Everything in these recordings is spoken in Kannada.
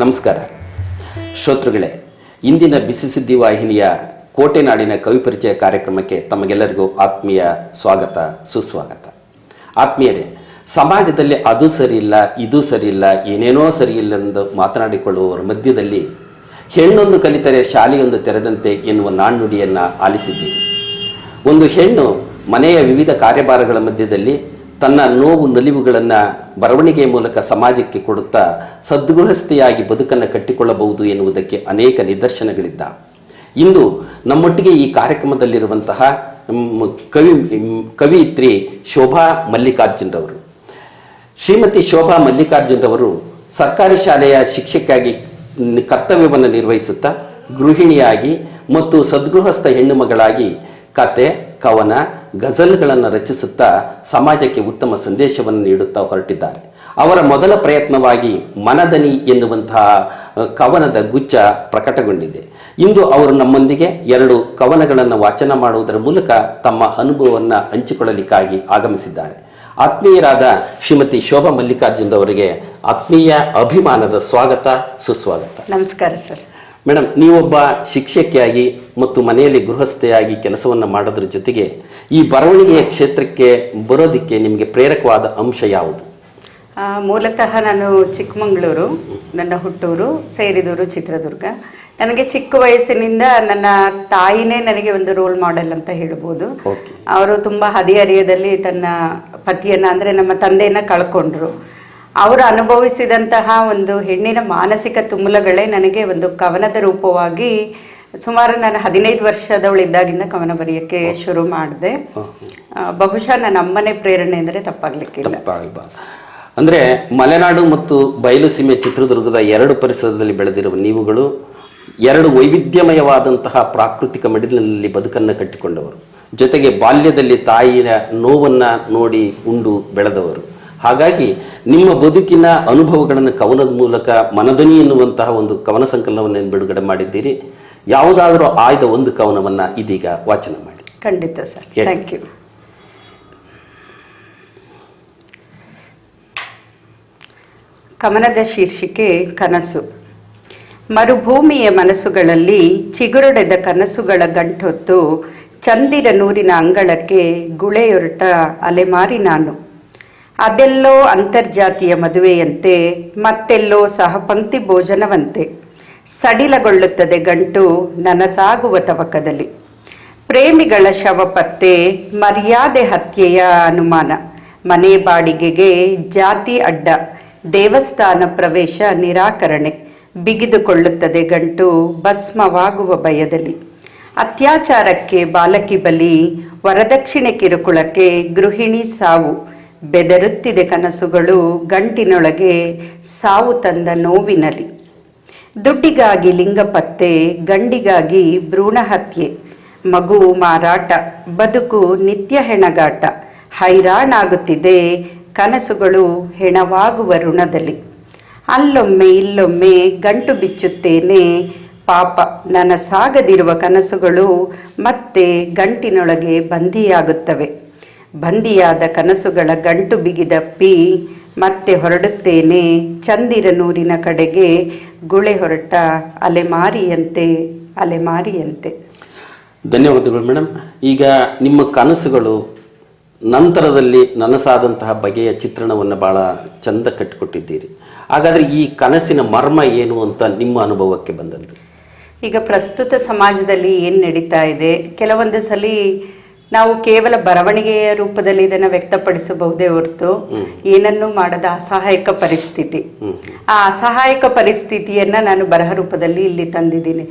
ನಮಸ್ಕಾರ. ಶ್ರೋತೃಗಳೇ, ಇಂದಿನ ಬಿಸಿ ಸುದ್ದಿ ವಾಹಿನಿಯ ಕೋಟೆನಾಡಿನ ಕವಿ ಪರಿಚಯ ಕಾರ್ಯಕ್ರಮಕ್ಕೆ ತಮಗೆಲ್ಲರಿಗೂ ಆತ್ಮೀಯ ಸ್ವಾಗತ, ಸುಸ್ವಾಗತ. ಆತ್ಮೀಯರೇ, ಸಮಾಜದಲ್ಲಿ ಅದು ಸರಿಯಿಲ್ಲ, ಇದು ಸರಿಯಿಲ್ಲ, ಏನೇನೋ ಸರಿಯಿಲ್ಲ ಎಂದು ಮಾತನಾಡಿಕೊಳ್ಳುವವರ ಮಧ್ಯದಲ್ಲಿ ಹೆಣ್ಣೊಂದು ಕಲಿತರೆ ಶಾಲೆಯೊಂದು ತೆರೆದಂತೆ ಎನ್ನುವ ನಾಣ್ಣುಡಿಯನ್ನು ಆಲಿಸಿದ್ದೀರಿ ಒಂದು ಹೆಣ್ಣು ಮನೆಯ ವಿವಿಧ ಕಾರ್ಯಭಾರಗಳ ಮಧ್ಯದಲ್ಲಿ ತನ್ನ ನೋವು ನಲಿವುಗಳನ್ನು ಬರವಣಿಗೆಯ ಮೂಲಕ ಸಮಾಜಕ್ಕೆ ಕೊಡುತ್ತಾ ಸದ್ಗೃಹಸ್ಥೆಯಾಗಿ ಬದುಕನ್ನು ಕಟ್ಟಿಕೊಳ್ಳಬಹುದು ಎನ್ನುವುದಕ್ಕೆ ಅನೇಕ ನಿದರ್ಶನಗಳಿದ್ದ. ಇಂದು ನಮ್ಮೊಟ್ಟಿಗೆ ಈ ಕಾರ್ಯಕ್ರಮದಲ್ಲಿರುವಂತಹ ಕವಿ ಕವಿಯಿತ್ರಿ ಶೋಭಾ ಮಲ್ಲಿಕಾರ್ಜುನ್ರವರು. ಶ್ರೀಮತಿ ಶೋಭಾ ಮಲ್ಲಿಕಾರ್ಜುನ್ರವರು ಸರ್ಕಾರಿ ಶಾಲೆಯ ಶಿಕ್ಷಕಿಯಾಗಿ ಕರ್ತವ್ಯವನ್ನು ನಿರ್ವಹಿಸುತ್ತಾ ಗೃಹಿಣಿಯಾಗಿ ಮತ್ತು ಸದ್ಗೃಹಸ್ಥ ಹೆಣ್ಣು ಮಗಳಾಗಿ ಕತೆ, ಕವನ, ಗಜಲ್ಗಳನ್ನು ರಚಿಸುತ್ತಾ ಸಮಾಜಕ್ಕೆ ಉತ್ತಮ ಸಂದೇಶವನ್ನು ನೀಡುತ್ತಾ ಹೊರಟಿದ್ದಾರೆ. ಅವರ ಮೊದಲ ಪ್ರಯತ್ನವಾಗಿ ಮನದನಿ ಎನ್ನುವಂತಹ ಕವನದ ಗುಚ್ಛ ಪ್ರಕಟಗೊಂಡಿದೆ. ಇಂದು ಅವರು ನಮ್ಮೊಂದಿಗೆ ಎರಡು ಕವನಗಳನ್ನು ವಾಚನ ಮಾಡುವುದರ ಮೂಲಕ ತಮ್ಮ ಅನುಭವವನ್ನು ಹಂಚಿಕೊಳ್ಳಲಿಕ್ಕಾಗಿ ಆಗಮಿಸಿದ್ದಾರೆ. ಆತ್ಮೀಯರಾದ ಶ್ರೀಮತಿ ಶೋಭಾ ಮಲ್ಲಿಕಾರ್ಜುನ್ ಅವರಿಗೆ ಆತ್ಮೀಯ ಅಭಿಮಾನದ ಸ್ವಾಗತ, ಸುಸ್ವಾಗತ. ನಮಸ್ಕಾರ ಸರ್. ಮೇಡಮ್ ನೀವೊಬ್ಬ ಶಿಕ್ಷಕಿಯಾಗಿ ಮತ್ತು ಮನೆಯಲ್ಲಿ ಗೃಹಸ್ಥೆಯಾಗಿ ಕೆಲಸವನ್ನು ಮಾಡೋದ್ರ ಜೊತೆಗೆ ಈ ಬರವಣಿಗೆಯ ಕ್ಷೇತ್ರಕ್ಕೆ ಬರೋದಕ್ಕೆ ನಿಮಗೆ ಪ್ರೇರಕವಾದ ಅಂಶ ಯಾವುದು? ಮೂಲತಃ ನಾನು ಚಿಕ್ಕಮಗಳೂರು ನನ್ನ ಹುಟ್ಟೂರು ಸೇರಿದೂರು ಚಿತ್ರದುರ್ಗ. ನನಗೆ ಚಿಕ್ಕ ವಯಸ್ಸಿನಿಂದ ನನ್ನ ತಾಯಿನೇ ನನಗೆ ಒಂದು ರೋಲ್ ಮಾಡೆಲ್ ಅಂತ ಹೇಳ್ಬೋದು. ಅವರು ತುಂಬ ಹದಿಹರಿಯದಲ್ಲಿ ತನ್ನ ಪತಿಯನ್ನ ಅಂದರೆ ನಮ್ಮ ತಂದೆಯನ್ನ ಕಳ್ಕೊಂಡ್ರು. ಅವರು ಅನುಭವಿಸಿದಂತಹ ಒಂದು ಹೆಣ್ಣಿನ ಮಾನಸಿಕ ತುಮುಲಗಳೇ ನನಗೆ ಒಂದು ಕವನದ ರೂಪವಾಗಿ ಸುಮಾರು ನಾನು ಹದಿನೈದು ವರ್ಷದವಳಿದ್ದಾಗಿಂದ ಕವನ ಬರೆಯೋಕ್ಕೆ ಶುರು ಮಾಡಿದೆ. ಬಹುಶಃ ನನ್ನ ಅಮ್ಮನೇ ಪ್ರೇರಣೆ ಅಂದರೆ ತಪ್ಪಾಗ್ಲಿಕ್ಕಿಲ್ಲ. ಅಂದರೆ ಮಲೆನಾಡು ಮತ್ತು ಬಯಲುಸೀಮೆ ಚಿತ್ರದುರ್ಗದ ಎರಡು ಪರಿಸರದಲ್ಲಿ ಬೆಳೆದಿರುವ ನೀವುಗಳು ಎರಡು ವೈವಿಧ್ಯಮಯವಾದಂತಹ ಪ್ರಾಕೃತಿಕ ಮಡಿಲಿನಲ್ಲಿ ಬದುಕನ್ನು ಕಟ್ಟಿಕೊಂಡವರು. ಜೊತೆಗೆ ಬಾಲ್ಯದಲ್ಲಿ ತಾಯಿಯ ನೋವನ್ನು ನೋಡಿ ಉಂಡು ಬೆಳೆದವರು. ಹಾಗಾಗಿ ನಿಮ್ಮ ಬದುಕಿನ ಅನುಭವಗಳನ್ನು ಕವನದ ಮೂಲಕ ಮನದನಿ ಎನ್ನುವಂತಹ ಒಂದು ಕವನ ಸಂಕಲನವನ್ನು ಬಿಡುಗಡೆ ಮಾಡಿದ್ದೀರಿ. ಯಾವುದಾದರೂ ಆಯ್ದ ಒಂದು ಕವನವನ್ನು ಇದೀಗ ವಾಚನ ಮಾಡಿ. ಖಂಡಿತ ಸರ್. ಥ್ಯಾಂಕ್ ಯು ಕವನದ ಶೀರ್ಷಿಕೆ ಕನಸು. ಮರುಭೂಮಿಯ ಮನಸ್ಸುಗಳಲ್ಲಿ ಚಿಗುರೊಡೆದ ಕನಸುಗಳ ಗಂಟೊತ್ತು ಚಂದಿರ ನೂರಿನ ಅಂಗಳಕ್ಕೆ ಗುಳೆಯೊರಟ ಅಲೆಮಾರಿ ನಾನು. ಅದೆಲ್ಲೋ ಅಂತರ್ಜಾತಿಯ ಮದುವೆಯಂತೆ, ಮತ್ತೆಲ್ಲೋ ಸಹಪಂಕ್ತಿ ಭೋಜನವಂತೆ. ಸಡಿಲಗೊಳ್ಳುತ್ತದೆ ಗಂಟು ನನಸಾಗುವ ತವಕದಲ್ಲಿ. ಪ್ರೇಮಿಗಳ ಶವ ಪತ್ತೆ, ಮರ್ಯಾದೆ ಹತ್ಯೆಯ ಅನುಮಾನ. ಮನೆ ಬಾಡಿಗೆಗೆ ಜಾತಿ ಅಡ್ಡ. ದೇವಸ್ಥಾನ ಪ್ರವೇಶ ನಿರಾಕರಣೆ. ಬಿಗಿದುಕೊಳ್ಳುತ್ತದೆ ಗಂಟು ಭಸ್ಮವಾಗುವ ಭಯದಲ್ಲಿ. ಅತ್ಯಾಚಾರಕ್ಕೆ ಬಾಲಕಿ ಬಲಿ, ವರದಕ್ಷಿಣೆ ಕಿರುಕುಳಕ್ಕೆ ಗೃಹಿಣಿ ಸಾವು. ಬೆದರುತ್ತಿದೆ ಕನಸುಗಳು ಗಂಟಿನೊಳಗೆ ಸಾವು ತಂದ ನೋವಿನಲ್ಲಿ. ದುಡ್ಡಿಗಾಗಿ ಲಿಂಗ ಪತ್ತೆ ಗಂಡಿಗಾಗಿ ಭ್ರೂಣ ಹತ್ಯೆ ಮಗು ಮಾರಾಟ, ಬದುಕು ನಿತ್ಯ ಹೆಣಗಾಟ, ಹೈರಾಣಾಗುತ್ತಿದೆ ಕನಸುಗಳು ಹೆಣವಾಗುವ ಋಣದಲ್ಲಿ. ಅಲ್ಲೊಮ್ಮೆ ಇಲ್ಲೊಮ್ಮೆ ಗಂಟು ಬಿಚ್ಚುತ್ತೇನೆ, ಪಾಪ ನನ್ನ ಸಾಗದಿರುವ ಕನಸುಗಳು ಮತ್ತೆ ಗಂಟಿನೊಳಗೆ ಬಂದಿಯಾಗುತ್ತವೆ. ಬಂದಿಯಾದ ಕನಸುಗಳ ಗಂಟು ಬಿಗಿದಪ್ಪಿ ಮತ್ತೆ ಹೊರಡುತ್ತೇನೆ. ಚಂದಿರನೂರಿನ ಕಡೆಗೆ ಗುಳೆ ಹೊರಟ ಅಲೆಮಾರಿಯಂತೆ ಅಲೆಮಾರಿಯಂತೆ. ಧನ್ಯವಾದಗಳು ಮೇಡಮ್ ಈಗ ನಿಮ್ಮ ಕನಸುಗಳು ನಂತರದಲ್ಲಿ ನನಸಾದಂತಹ ಬಗೆಯ ಚಿತ್ರಣವನ್ನು ಭಾಳ ಚಂದ ಕಟ್ಟಿಕೊಟ್ಟಿದ್ದೀರಿ. ಹಾಗಾದರೆ ಈ ಕನಸಿನ ಮರ್ಮ ಏನು ಅಂತ ನಿಮ್ಮ ಅನುಭವಕ್ಕೆ ಬಂದದ್ದು ಈಗ ಪ್ರಸ್ತುತ ಸಮಾಜದಲ್ಲಿ ಏನು ನಡೀತಾ ಇದೆ? ಕೆಲವೊಂದು ಸಲ ನಾವು ಕೇವಲ ಬರವಣಿಗೆಯ ರೂಪದಲ್ಲಿ ಇದನ್ನು ವ್ಯಕ್ತಪಡಿಸಬಹುದೇ ಹೊರತು ಏನನ್ನೂ ಮಾಡದ ಅಸಹಾಯಕ ಪರಿಸ್ಥಿತಿ. ಆ ಅಸಹಾಯಕ ಪರಿಸ್ಥಿತಿಯನ್ನ ನಾನು ಬರಹ ರೂಪದಲ್ಲಿ ಇಲ್ಲಿ ತಂದಿದ್ದೀನಿ.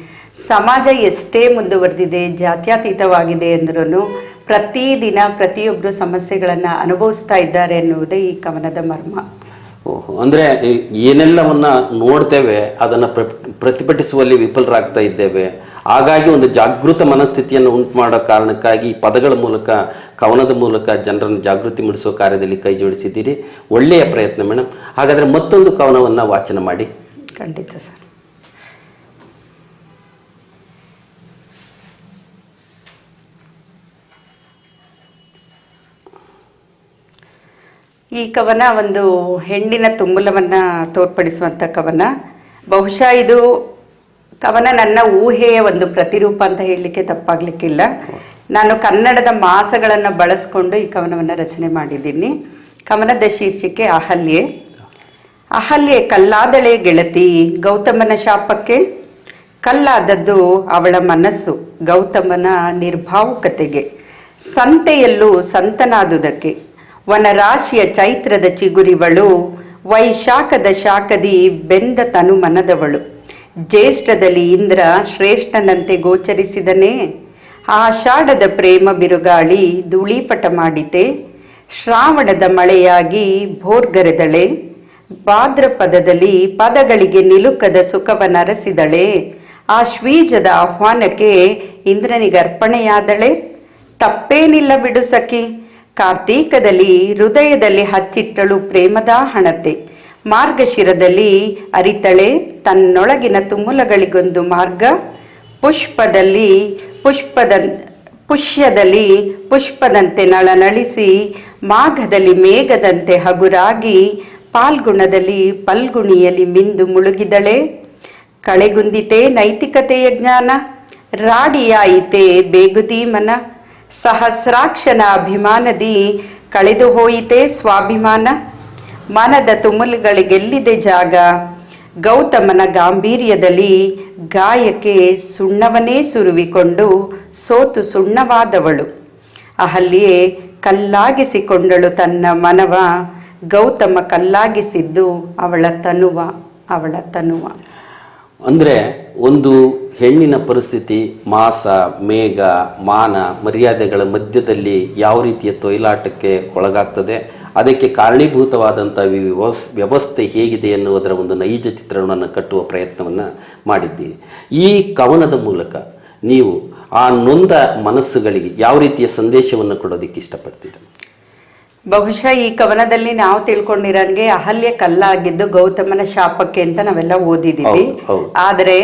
ಸಮಾಜ ಎಷ್ಟೇ ಮುಂದುವರೆದಿದೆ ಜಾತ್ಯತೀತವಾಗಿದೆ ಅಂದ್ರೂ ಪ್ರತಿದಿನ ಪ್ರತಿಯೊಬ್ಬರು ಸಮಸ್ಯೆಗಳನ್ನು ಅನುಭವಿಸ್ತಾ ಇದ್ದಾರೆ ಎನ್ನುವುದೇ ಈ ಕವನದ ಮರ್ಮ. ಅಂದರೆ ಏನೆಲ್ಲವನ್ನ ನೋಡ್ತೇವೆ, ಅದನ್ನು ಪ್ರ, ಪ್ರತಿಭಟಿಸುವಲ್ಲಿ ವಿಫಲರಾಗ್ತಾ ಇದ್ದೇವೆ. ಹಾಗಾಗಿ ಒಂದು ಜಾಗೃತ ಮನಸ್ಥಿತಿಯನ್ನು ಉಂಟು ಮಾಡೋ ಕಾರಣಕ್ಕಾಗಿ ಪದಗಳ ಮೂಲಕ, ಕವನದ ಮೂಲಕ ಜನರನ್ನು ಜಾಗೃತಿ ಮೂಡಿಸುವ ಕಾರ್ಯದಲ್ಲಿ ಕೈ ಜೋಡಿಸಿದ್ದೀರಿ. ಒಳ್ಳೆಯ ಪ್ರಯತ್ನ ಮೇಡಮ್ ಹಾಗಾದರೆ ಮತ್ತೊಂದು ಕವನವನ್ನು ವಾಚನ ಮಾಡಿ. ಖಂಡಿತ ಸರ್. ಈ ಕವನ ಒಂದು ಹೆಣ್ಣಿನ ತುಂಬಲವನ್ನು ತೋರ್ಪಡಿಸುವಂಥ ಕವನ. ಬಹುಶಃ ಇದು ಕವನ ನನ್ನ ಊಹೆಯ ಒಂದು ಪ್ರತಿರೂಪ ಅಂತ ಹೇಳಲಿಕ್ಕೆ ತಪ್ಪಾಗ್ಲಿಕ್ಕಿಲ್ಲ. ನಾನು ಕನ್ನಡದ ಮಾಸಗಳನ್ನು ಬಳಸ್ಕೊಂಡು ಈ ಕವನವನ್ನು ರಚನೆ ಮಾಡಿದ್ದೀನಿ. ಕವನದ ಶೀರ್ಷಿಕೆ ಅಹಲ್ಯೆ. ಅಹಲ್ಯೆ ಕಲ್ಲಾದಳೆ ಗೆಳತಿ ಗೌತಮನ ಶಾಪಕ್ಕೆ. ಕಲ್ಲಾದದ್ದು ಅವಳ ಮನಸ್ಸು ಗೌತಮನ ನಿರ್ಭಾವುಕತೆಗೆ. ಸಂತೆಯಲ್ಲೂ ಸಂತನಾದುದಕ್ಕೆ. ವನರಾಶಿಯ ಚೈತ್ರದ ಚಿಗುರಿವಳು, ವೈಶಾಖದ ಶಾಖದಿ ಬೆಂದ ತನು ಮನದವಳು ಜ್ಯೇಷ್ಠದಲ್ಲಿ ಇಂದ್ರ ಶ್ರೇಷ್ಠನಂತೆ ಗೋಚರಿಸಿದನೇ. ಆಷಾಢದ ಪ್ರೇಮ ಬಿರುಗಾಳಿ ಧೂಳೀಪಟ ಮಾಡಿತೆ. ಶ್ರಾವಣದ ಮಳೆಯಾಗಿ ಭೋರ್ಗರೆದಳೆ. ಭಾದ್ರಪದದಲ್ಲಿ ಪದಗಳಿಗೆ ನಿಲುಕದ ಸುಖವನರಸಿದಳೆ ಆ ಶ್ವೀಜದ ಆಹ್ವಾನಕ್ಕೆ ಇಂದ್ರನಿಗರ್ಪಣೆಯಾದಳೆ. ತಪ್ಪೇನಿಲ್ಲ ಬಿಡು ಸಖಿ. ಕಾರ್ತೀಕದಲ್ಲಿ ಹೃದಯದಲ್ಲಿ ಹಚ್ಚಿಟ್ಟಳು ಪ್ರೇಮದ ಹಣತೆ. ಮಾರ್ಗಶಿರದಲ್ಲಿ ಅರಿತಳೆ, ತನ್ನೊಳಗಿನ ತುಮುಲಗಳಿಗೊಂದು ಮಾರ್ಗ. ಪುಷ್ಪದಲ್ಲಿ ಪುಷ್ಪದ, ಪುಷ್ಯದಲ್ಲಿ ಪುಷ್ಪದಂತೆ ನಳನಳಿಸಿ, ಮಾಘದಲ್ಲಿ ಮೇಘದಂತೆ ಹಗುರಾಗಿ, ಪಾಲ್ಗುಣದಲ್ಲಿ ಪಲ್ಗುಣಿಯಲ್ಲಿ ಮಿಂದು ಮುಳುಗಿದಳೆ. ಕಳೆಗುಂದಿತೆ ನೈತಿಕತೆಯ ಜ್ಞಾನ, ರಾಡಿಯಾಯಿತೆ ಬೇಗುದಿ ಮನ ಸಹಸ್ರಾಕ್ಷನ ಅಭಿಮಾನದಿ ಕಳೆದು ಹೋಯಿತೆ ಸ್ವಾಭಿಮಾನ. ಮನದ ತುಮಲುಗಳಿಗೆಲ್ಲಿದೆ ಜಾಗ. ಗೌತಮನ ಗಾಂಭೀರ್ಯದಲ್ಲಿ ಗಾಯಕ್ಕೆ ಸುಣ್ಣವನ್ನೇ ಸುರುವಿಕೊಂಡು ಸೋತು ಸುಣ್ಣವಾದವಳು. ಅಹಲ್ಯೆ ಕಲ್ಲಾಗಿಸಿಕೊಂಡಳು ತನ್ನ ಮನವ. ಗೌತಮ ಕಲ್ಲಾಗಿಸಿದ್ದು ಅವಳ ತನುವ ಅವಳ ತನುವ. ಅಂದರೆ ಒಂದು ಹೆಣ್ಣಿನ ಪರಿಸ್ಥಿತಿ, ಮಾಸ, ಮೇಘ, ಮಾನ, ಮರ್ಯಾದೆಗಳ ಮಧ್ಯದಲ್ಲಿ ಯಾವ ರೀತಿಯ ತೊಯ್ಲಾಟಕ್ಕೆ ಒಳಗಾಗ್ತದೆ, ಅದಕ್ಕೆ ಕಾರಣೀಭೂತವಾದಂಥ ವ್ಯವಸ್ ವ್ಯವಸ್ಥೆ ಹೇಗಿದೆ ಎನ್ನುವುದರ ಒಂದು ನೈಜ ಚಿತ್ರಣವನ್ನು ಕಟ್ಟುವ ಪ್ರಯತ್ನವನ್ನು ಮಾಡಿದ್ದೀರಿ. ಈ ಕವನದ ಮೂಲಕ ನೀವು ಆ ನೊಂದ ಮನಸ್ಸುಗಳಿಗೆ ಯಾವ ರೀತಿಯ ಸಂದೇಶವನ್ನು ಕೊಡೋದಕ್ಕೆ ಇಷ್ಟಪಡ್ತೀರಿ? ಬಹುಶಃ ಈ ಕವನದಲ್ಲಿ ನಾವು ತಿಳ್ಕೊಂಡಿರಂಗೆ ಅಹಲ್ಯ ಕಲ್ಲಾಗಿದ್ದು ಗೌತಮನ ಶಾಪಕ್ಕೆ ಅಂತ ನಾವೆಲ್ಲ ಓದಿದೀವಿ. ಆದರೆ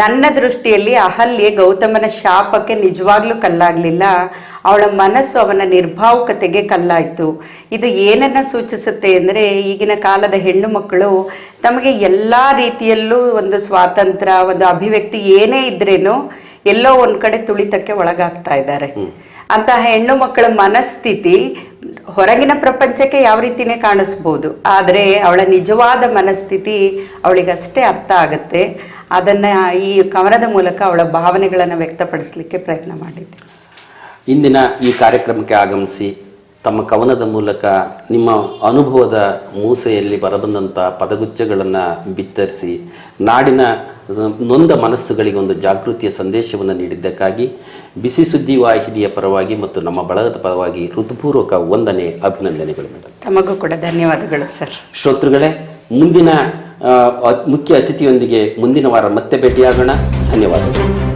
ನನ್ನ ದೃಷ್ಟಿಯಲ್ಲಿ ಅಹಲ್ಯೆ ಗೌತಮನ ಶಾಪಕ್ಕೆ ನಿಜವಾಗ್ಲೂ ಕಲ್ಲಾಗ್ಲಿಲ್ಲ. ಅವಳ ಮನಸ್ಸು ಅವನ ನಿರ್ಭಾವುಕತೆಗೆ ಕಲ್ಲಾಯ್ತು. ಇದು ಏನನ್ನ ಸೂಚಿಸುತ್ತೆ ಅಂದ್ರೆ ಈಗಿನ ಕಾಲದ ಹೆಣ್ಣು ಮಕ್ಕಳು ತಮಗೆ ಎಲ್ಲಾ ರೀತಿಯಲ್ಲೂ ಒಂದು ಸ್ವಾತಂತ್ರ್ಯ ಒಂದು ಅಭಿವ್ಯಕ್ತಿ ಏನೇ ಇದ್ರೇನು ಎಲ್ಲೋ ಒಂದ್ ಕಡೆ ತುಳಿತಕ್ಕೆ ಒಳಗಾಗ್ತಾ ಇದ್ದಾರೆ. ಅಂತಹ ಹೆಣ್ಣು ಮಕ್ಕಳ ಮನಸ್ಥಿತಿ ಹೊರಗಿನ ಪ್ರಪಂಚಕ್ಕೆ ಯಾವ ರೀತಿನೇ ಕಾಣಿಸ್ಬೋದು, ಆದರೆ ಅವಳ ನಿಜವಾದ ಮನಸ್ಥಿತಿ ಅವಳಿಗಷ್ಟೇ ಅರ್ಥ ಆಗುತ್ತೆ. ಅದನ್ನ ಈ ಕವನದ ಮೂಲಕ ಅವಳ ಭಾವನೆಗಳನ್ನು ವ್ಯಕ್ತಪಡಿಸಲಿಕ್ಕೆ ಪ್ರಯತ್ನ ಮಾಡಿದ್ದೆ. ಇಂದಿನ ಈ ಕಾರ್ಯಕ್ರಮಕ್ಕೆ ಆಗಮಿಸಿ ತಮ್ಮ ಕವನದ ಮೂಲಕ ನಿಮ್ಮ ಅನುಭವದ ಮೂಸೆಯಲ್ಲಿ ಬರಬಂದಂಥ ಪದಗುಚ್ಛಗಳನ್ನು ಬಿತ್ತರಿಸಿ ನಾಡಿನ ನೊಂದ ಮನಸ್ಸುಗಳಿಗೆ ಒಂದು ಜಾಗೃತಿಯ ಸಂದೇಶವನ್ನು ನೀಡಿದ್ದಕ್ಕಾಗಿ ಬಿಸಿ ಸುದ್ದಿ ವಾಹಿನಿಯ ಪರವಾಗಿ ಮತ್ತು ನಮ್ಮ ಬಳಗದ ಪರವಾಗಿ ಋತುಪೂರ್ವಕ ವಂದನೆ ಅಭಿನಂದನೆಗಳು ಮೇಡಮ್ ತಮಗೂ ಕೂಡ ಧನ್ಯವಾದಗಳು ಸರ್. ಶ್ರೋತೃಗಳೇ ಮುಂದಿನ ಮುಖ್ಯ ಅತಿಥಿಯೊಂದಿಗೆ ಮುಂದಿನ ವಾರ ಮತ್ತೆ ಭೇಟಿಯಾಗೋಣ. ಧನ್ಯವಾದಗಳು.